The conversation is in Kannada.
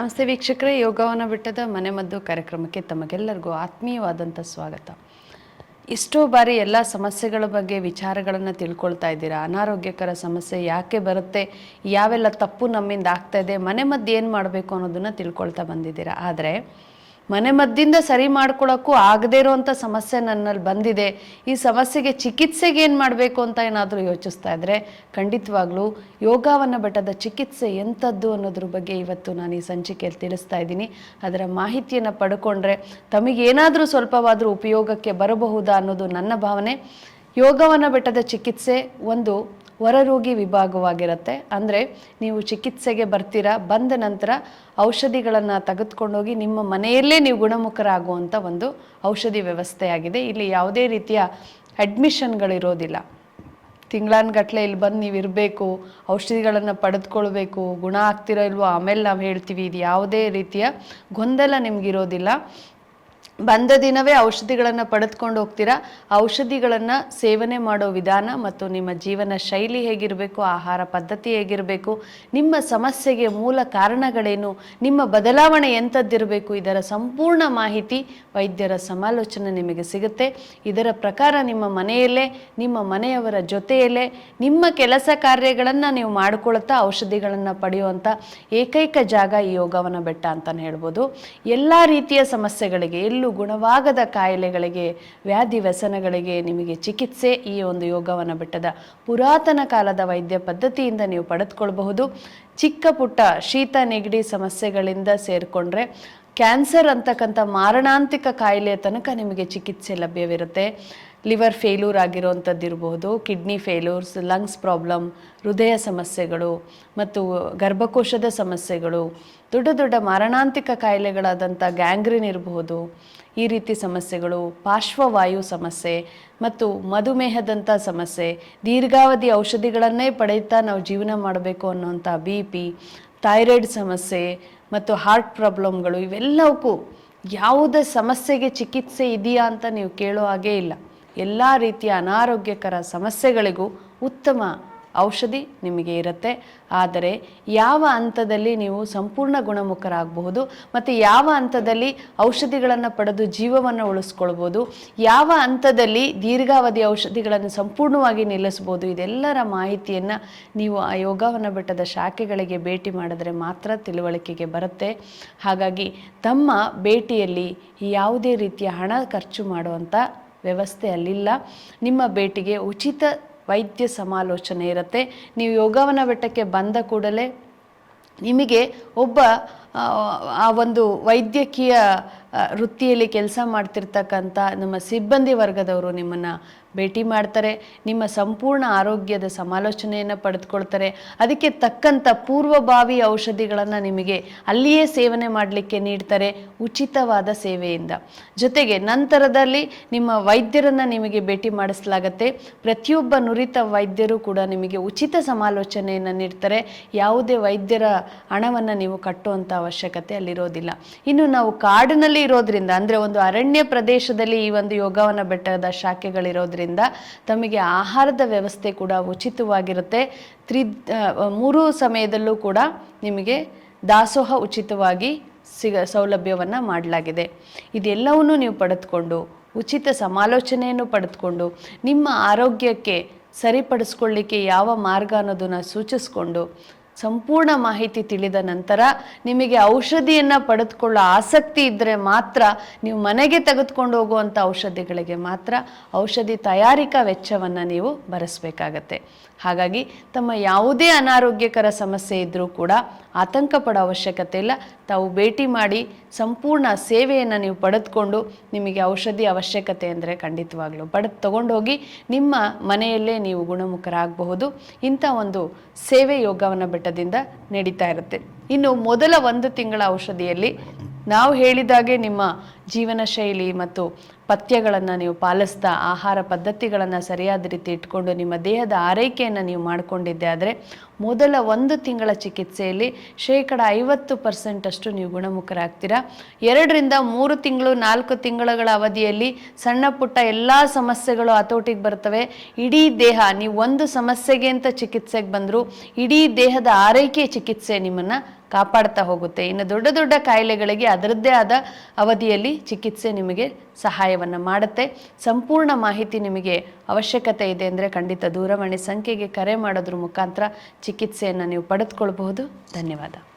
ನಮಸ್ತೆ ವೀಕ್ಷಕರೇ ಯೋಗವನ ಬಿಟ್ಟದ ಮನೆಮದ್ದು ಕಾರ್ಯಕ್ರಮಕ್ಕೆ ತಮಗೆಲ್ಲರಿಗೂ ಆತ್ಮೀಯವಾದಂಥ ಸ್ವಾಗತ. ಎಷ್ಟೋ ಬಾರಿ ಎಲ್ಲ ಸಮಸ್ಯೆಗಳ ಬಗ್ಗೆ ವಿಚಾರಗಳನ್ನು ತಿಳ್ಕೊಳ್ತಾ ಇದ್ದೀರಾ? ಅನಾರೋಗ್ಯಕರ ಸಮಸ್ಯೆ ಯಾಕೆ ಬರುತ್ತೆ? ಯಾವೆಲ್ಲ ತಪ್ಪು ನಮ್ಮಿಂದ ಆಗ್ತಾ ಇದೆ? ಮನೆ ಮದ್ದು ಏನು ಮಾಡಬೇಕು ಅನ್ನೋದನ್ನು ತಿಳ್ಕೊಳ್ತಾ ಬಂದಿದ್ದೀರಾ? ಆದರೆ ಮನೆ ಮದ್ದಿಂದ ಸರಿ ಮಾಡ್ಕೊಳ್ಳೋಕ್ಕೂ ಆಗದೇ ಇರೋವಂಥ ಸಮಸ್ಯೆ ನನ್ನಲ್ಲಿ ಬಂದಿದೆ. ಈ ಸಮಸ್ಯೆಗೆ ಚಿಕಿತ್ಸೆಗೆ ಏನು ಮಾಡಬೇಕು ಅಂತ ಏನಾದರೂ ಯೋಚಿಸ್ತಾ ಇದ್ದರೆ ಖಂಡಿತವಾಗ್ಲೂ ಯೋಗವನ್ನು ಬೆಟ್ಟದ ಚಿಕಿತ್ಸೆ ಎಂಥದ್ದು ಅನ್ನೋದ್ರ ಬಗ್ಗೆ ಇವತ್ತು ನಾನು ಈ ಸಂಚಿಕೆಯಲ್ಲಿ ತಿಳಿಸ್ತಾ ಇದ್ದೀನಿ. ಅದರ ಮಾಹಿತಿಯನ್ನು ಪಡ್ಕೊಂಡ್ರೆ ತಮಗೇನಾದರೂ ಸ್ವಲ್ಪವಾದರೂ ಉಪಯೋಗಕ್ಕೆ ಬರಬಹುದಾ ಅನ್ನೋದು ನನ್ನ ಭಾವನೆ. ಯೋಗವನ ಬೆಟ್ಟದ ಚಿಕಿತ್ಸೆ ಒಂದು ಹೊರರೋಗಿ ವಿಭಾಗವಾಗಿರುತ್ತೆ. ಅಂದರೆ ನೀವು ಚಿಕಿತ್ಸೆಗೆ ಬರ್ತೀರಾ, ಬಂದ ನಂತರ ಔಷಧಿಗಳನ್ನು ತೆಗೆದುಕೊಂಡೋಗಿ ನಿಮ್ಮ ಮನೆಯಲ್ಲೇ ನೀವು ಗುಣಮುಖರಾಗುವಂಥ ಒಂದು ಔಷಧಿ ವ್ಯವಸ್ಥೆಯಾಗಿದೆ. ಇಲ್ಲಿ ಯಾವುದೇ ರೀತಿಯ ಅಡ್ಮಿಷನ್ಗಳಿರೋದಿಲ್ಲ. ತಿಂಗಳಾನ್ಗಟ್ಲೆ ಇಲ್ಲಿ ಬಂದು ನೀವು ಇರಬೇಕು, ಔಷಧಿಗಳನ್ನು ಪಡೆದುಕೊಳ್ಬೇಕು, ಗುಣ ಆಗ್ತಿರೋ ಇಲ್ವೋ ಆಮೇಲೆ ನಾವು ಹೇಳ್ತೀವಿ. ಇದು ಯಾವುದೇ ರೀತಿಯ ಗೊಂದಲ ನಿಮಗಿರೋದಿಲ್ಲ. ಬಂದ ದಿನವೇ ಔಷಧಿಗಳನ್ನು ಪಡೆದುಕೊಂಡು ಹೋಗ್ತೀರಾ? ಔಷಧಿಗಳನ್ನು ಸೇವನೆ ಮಾಡೋ ವಿಧಾನ ಮತ್ತು ನಿಮ್ಮ ಜೀವನ ಶೈಲಿ ಹೇಗಿರಬೇಕು, ಆಹಾರ ಪದ್ಧತಿ ಹೇಗಿರಬೇಕು, ನಿಮ್ಮ ಸಮಸ್ಯೆಗೆ ಮೂಲ ಕಾರಣಗಳೇನು, ನಿಮ್ಮ ಬದಲಾವಣೆ ಎಂಥದ್ದಿರಬೇಕು ಇದರ ಸಂಪೂರ್ಣ ಮಾಹಿತಿ ವೈದ್ಯರ ಸಮಾಲೋಚನೆ ನಿಮಗೆ ಸಿಗುತ್ತೆ. ಇದರ ಪ್ರಕಾರ ನಿಮ್ಮ ಮನೆಯಲ್ಲೇ, ನಿಮ್ಮ ಮನೆಯವರ ಜೊತೆಯಲ್ಲೇ, ನಿಮ್ಮ ಕೆಲಸ ಕಾರ್ಯಗಳನ್ನು ನೀವು ಮಾಡಿಕೊಳ್ತಾ ಔಷಧಿಗಳನ್ನು ಪಡೆಯುವಂಥ ಏಕೈಕ ಜಾಗ ಈ ಯೋಗವನ ಬೆಟ್ಟ ಅಂತಲೇ ಹೇಳ್ಬೋದು. ಎಲ್ಲ ರೀತಿಯ ಸಮಸ್ಯೆಗಳಿಗೆ ಎಲ್ಲೂ ಗುಣವಾಗದ ಕಾಯಿಲೆಗಳಿಗೆ, ವ್ಯಾಧಿ ವ್ಯಸನಗಳಿಗೆ ನಿಮಗೆ ಚಿಕಿತ್ಸೆ ಈ ಒಂದು ಯೋಗವನ ಬೆಟ್ಟದ. ಪುರಾತನ ಕಾಲದ ವೈದ್ಯ ಪದ್ಧತಿಯಿಂದ ನೀವು ಪಡೆದುಕೊಳ್ಬಹುದು. ಚಿಕ್ಕ ಪುಟ್ಟ ಶೀತ ನೆಗಡಿ ಸಮಸ್ಯೆಗಳಿಂದ ಸೇರಿಕೊಂಡ್ರೆ ಕ್ಯಾನ್ಸರ್ ಅಂತಕ್ಕಂಥ ಮಾರಣಾಂತಿಕ ಕಾಯಿಲೆಯ ತನಕ ನಿಮಗೆ ಚಿಕಿತ್ಸೆ ಲಭ್ಯವಿರುತ್ತೆ. ಲಿವರ್ ಫೇಲ್ಯೂರ್ ಆಗಿರುವಂಥದ್ದು ಇರಬಹುದು ಕಿಡ್ನಿ ಫೇಲ್ಯೂರ್ಸ್, ಲಂಗ್ಸ್ ಪ್ರಾಬ್ಲಮ್, ಹೃದಯ ಸಮಸ್ಯೆಗಳು ಮತ್ತು ಗರ್ಭಕೋಶದ ಸಮಸ್ಯೆಗಳು, ದೊಡ್ಡ ದೊಡ್ಡ ಮಾರಣಾಂತಿಕ ಕಾಯಿಲೆಗಳಾದಂಥ ಗ್ಯಾಂಗ್ರಿನ್ ಇರಬಹುದು ಈ ರೀತಿ ಸಮಸ್ಯೆಗಳು, ಪಾರ್ಶ್ವವಾಯು ಸಮಸ್ಯೆ ಮತ್ತು ಮಧುಮೇಹದಂಥ ಸಮಸ್ಯೆ, ದೀರ್ಘಾವಧಿ ಔಷಧಿಗಳನ್ನೇ ಪಡೆಯುತ್ತಾ ನಾವು ಜೀವನ ಮಾಡಬೇಕು ಅನ್ನೋಂಥ ಬಿ ಪಿ, ಥೈರಾಯ್ಡ್ ಸಮಸ್ಯೆ ಮತ್ತು ಹಾರ್ಟ್ ಪ್ರಾಬ್ಲಮ್ಗಳು ಇವೆಲ್ಲವಕ್ಕೂ ಯಾವುದೇ ಸಮಸ್ಯೆಗೆ ಚಿಕಿತ್ಸೆ ಇದೆಯಾ ಅಂತ ನೀವು ಕೇಳೋ ಹಾಗೇ ಇಲ್ಲ. ಎಲ್ಲ ರೀತಿಯ ಅನಾರೋಗ್ಯಕರ ಸಮಸ್ಯೆಗಳಿಗೂ ಉತ್ತಮ ಔಷಧಿ ನಿಮಗೆ ಇರುತ್ತೆ. ಆದರೆ ಯಾವ ಹಂತದಲ್ಲಿ ನೀವು ಸಂಪೂರ್ಣ ಗುಣಮುಖರಾಗಬಹುದು ಮತ್ತು ಯಾವ ಹಂತದಲ್ಲಿ ಔಷಧಿಗಳನ್ನು ಪಡೆದು ಜೀವವನ್ನು ಉಳಿಸ್ಕೊಳ್ಬೋದು, ಯಾವ ಹಂತದಲ್ಲಿ ದೀರ್ಘಾವಧಿ ಔಷಧಿಗಳನ್ನು ಸಂಪೂರ್ಣವಾಗಿ ನಿಲ್ಲಿಸ್ಬೋದು, ಇದೆಲ್ಲರ ಮಾಹಿತಿಯನ್ನು ನೀವು ಆ ಯೋಗವನ ಬೆಟ್ಟದ ಶಾಖೆಗಳಿಗೆ ಭೇಟಿ ಮಾಡಿದ್ರೆ ಮಾತ್ರ ತಿಳುವಳಿಕೆಗೆ ಬರುತ್ತೆ. ಹಾಗಾಗಿ ತಮ್ಮ ಭೇಟಿಯಲ್ಲಿ ಯಾವುದೇ ರೀತಿಯ ಹಣ ಖರ್ಚು ಮಾಡುವಂಥ ವ್ಯವಸ್ಥೆ ಅಲ್ಲಿಲ್ಲ. ನಿಮ್ಮ ಭೇಟಿಗೆ ಉಚಿತ ವೈದ್ಯ ಸಮಾಲೋಚನೆ ಇರುತ್ತೆ. ನೀವು ಯೋಗವನ ಬೆಟ್ಟಕ್ಕೆ ಬಂದ ಕೂಡಲೇ ನಿಮಗೆ ಒಬ್ಬ ಆ, ಒಂದು ವೈದ್ಯಕೀಯ ವೃತ್ತಿಯಲ್ಲಿ ಕೆಲಸ ಮಾಡ್ತಿರ್ತಕ್ಕಂಥ ನಮ್ಮ ಸಿಬ್ಬಂದಿ ವರ್ಗದವರು ನಿಮ್ಮನ್ನು ಭೇಟಿ ಮಾಡ್ತಾರೆ. ನಿಮ್ಮ ಸಂಪೂರ್ಣ ಆರೋಗ್ಯದ ಸಮಾಲೋಚನೆಯನ್ನು ಪಡೆದುಕೊಳ್ತಾರೆ. ಅದಕ್ಕೆ ತಕ್ಕಂಥ ಪೂರ್ವಭಾವಿ ಔಷಧಿಗಳನ್ನು ನಿಮಗೆ ಅಲ್ಲಿಯೇ ಸೇವನೆ ಮಾಡಲಿಕ್ಕೆ ನೀಡ್ತಾರೆ ಉಚಿತವಾದ ಸೇವೆಯಿಂದ. ಜೊತೆಗೆ ನಂತರದಲ್ಲಿ ನಿಮ್ಮ ವೈದ್ಯರನ್ನು ನಿಮಗೆ ಭೇಟಿ ಮಾಡಿಸಲಾಗತ್ತೆ. ಪ್ರತಿಯೊಬ್ಬ ನುರಿತ ವೈದ್ಯರು ಕೂಡ ನಿಮಗೆ ಉಚಿತ ಸಮಾಲೋಚನೆಯನ್ನು ನೀಡ್ತಾರೆ. ಯಾವುದೇ ವೈದ್ಯರ ಹಣವನ್ನು ನೀವು ಕಟ್ಟುವಂಥ ಅವಶ್ಯಕತೆ ಅಲ್ಲಿರೋದಿಲ್ಲ. ಇನ್ನು ನಾವು ಕಾಡಿನಲ್ಲಿ ಇರೋದ್ರಿಂದ, ಅಂದರೆ ಒಂದು ಅರಣ್ಯ ಪ್ರದೇಶದಲ್ಲಿ ಈ ಒಂದು ಯೋಗವನ ಬೆಟ್ಟದ ಶಾಖೆಗಳಿರೋದ್ರಿಂದ ತಮಗೆ ಆಹಾರದ ವ್ಯವಸ್ಥೆ ಕೂಡ ಉಚಿತವಾಗಿರುತ್ತೆ. ತ್ರಿ ಮೂರು ಸಮಯದಲ್ಲೂ ಕೂಡ ನಿಮಗೆ ದಾಸೋಹ ಉಚಿತವಾಗಿ ಸಿಗ, ಸೌಲಭ್ಯವನ್ನು ಮಾಡಲಾಗಿದೆ. ಇದೆಲ್ಲವನ್ನೂ ನೀವು ಪಡೆದುಕೊಂಡು, ಉಚಿತ ಸಮಾಲೋಚನೆಯನ್ನು ಪಡೆದುಕೊಂಡು, ನಿಮ್ಮ ಆರೋಗ್ಯಕ್ಕೆ ಸರಿಪಡಿಸ್ಕೊಳ್ಳಿಕ್ಕೆ ಯಾವ ಮಾರ್ಗ ಅನ್ನೋದನ್ನು ಸೂಚಿಸ್ಕೊಂಡು ಸಂಪೂರ್ಣ ಮಾಹಿತಿ ತಿಳಿದ ನಂತರ ನಿಮಗೆ ಔಷಧಿಯನ್ನು ಪಡೆದುಕೊಳ್ಳೋ ಆಸಕ್ತಿ ಇದ್ದರೆ ಮಾತ್ರ ನೀವು ಮನೆಗೆ ತೆಗೆದುಕೊಂಡು ಹೋಗುವಂಥ ಔಷಧಿಗಳಿಗೆ ಮಾತ್ರ ಔಷಧಿ ತಯಾರಿಕಾ ವೆಚ್ಚವನ್ನು ನೀವು ಭರಿಸಬೇಕಾಗತ್ತೆ. ಹಾಗಾಗಿ ತಮ್ಮ ಯಾವುದೇ ಅನಾರೋಗ್ಯಕರ ಸಮಸ್ಯೆ ಇದ್ದರೂ ಕೂಡ ಆತಂಕ ಪಡೋ ಅವಶ್ಯಕತೆ ಇಲ್ಲ. ತಾವು ಭೇಟಿ ಮಾಡಿ ಸಂಪೂರ್ಣ ಸೇವೆಯನ್ನು ನೀವು ಪಡೆದುಕೊಂಡು ನಿಮಗೆ ಔಷಧಿ ಅವಶ್ಯಕತೆ ಅಂದರೆ ಖಂಡಿತವಾಗ್ಲೂ ಪಡೆದು ತಗೊಂಡೋಗಿ ನಿಮ್ಮ ಮನೆಯಲ್ಲೇ ನೀವು ಗುಣಮುಖರಾಗಬಹುದು. ಇಂಥ ಒಂದು ಸೇವೆ ಯೋಗವನ್ನು ಬೆಟ್ಟದಿಂದ ನಡೀತಾ ಇರುತ್ತೆ. ಇನ್ನು ಮೊದಲ ಒಂದು ತಿಂಗಳ ಔಷಧಿಯಲ್ಲಿ ನಾವು ಹೇಳಿದಾಗೆ ನಿಮ್ಮ ಜೀವನ ಶೈಲಿ ಮತ್ತು ಪಥ್ಯಗಳನ್ನು ನೀವು ಪಾಲಿಸ್ತಾ ಆಹಾರ ಪದ್ಧತಿಗಳನ್ನು ಸರಿಯಾದ ರೀತಿ ಇಟ್ಕೊಂಡು ನಿಮ್ಮ ದೇಹದ ಆರೈಕೆಯನ್ನು ನೀವು ಮಾಡಿಕೊಂಡಿದ್ದೆ ಆದರೆ ಮೊದಲ ಒಂದು ತಿಂಗಳ ಚಿಕಿತ್ಸೆಯಲ್ಲಿ ಶೇಕಡ ಐವತ್ತು ಪರ್ಸೆಂಟಷ್ಟು ನೀವು ಗುಣಮುಖರಾಗ್ತೀರಾ? ಎರಡರಿಂದ ಮೂರು ತಿಂಗಳು, ನಾಲ್ಕು ತಿಂಗಳುಗಳ ಅವಧಿಯಲ್ಲಿ ಸಣ್ಣ ಪುಟ್ಟ ಎಲ್ಲ ಸಮಸ್ಯೆಗಳು ಹತೋಟಿಗೆ ಬರ್ತವೆ. ಇಡೀ ದೇಹ, ನೀವು ಒಂದು ಸಮಸ್ಯೆಗೆ ಅಂತ ಚಿಕಿತ್ಸೆಗೆ ಬಂದರೂ ಇಡೀ ದೇಹದ ಆರೈಕೆ ಚಿಕಿತ್ಸೆ ನಿಮ್ಮನ್ನು ಕಾಪಾಡ್ತಾ ಹೋಗುತ್ತೆ. ಇನ್ನು ದೊಡ್ಡ ದೊಡ್ಡ ಕಾಯಿಲೆಗಳಿಗೆ ಅದರದ್ದೇ ಆದ ಅವಧಿಯಲ್ಲಿ ಚಿಕಿತ್ಸೆ ನಿಮಗೆ ಸಹಾಯವನ್ನು ಮಾಡುತ್ತೆ. ಸಂಪೂರ್ಣ ಮಾಹಿತಿ ನಿಮಗೆ ಅವಶ್ಯಕತೆ ಇದೆ ಅಂದರೆ ಖಂಡಿತ ದೂರವಾಣಿ ಸಂಖ್ಯೆಗೆ ಕರೆ ಮಾಡೋದ್ರ ಮುಖಾಂತರ ಚಿಕಿತ್ಸೆಯನ್ನು ನೀವು ಪಡೆದುಕೊಳ್ಬಹುದು. ಧನ್ಯವಾದ.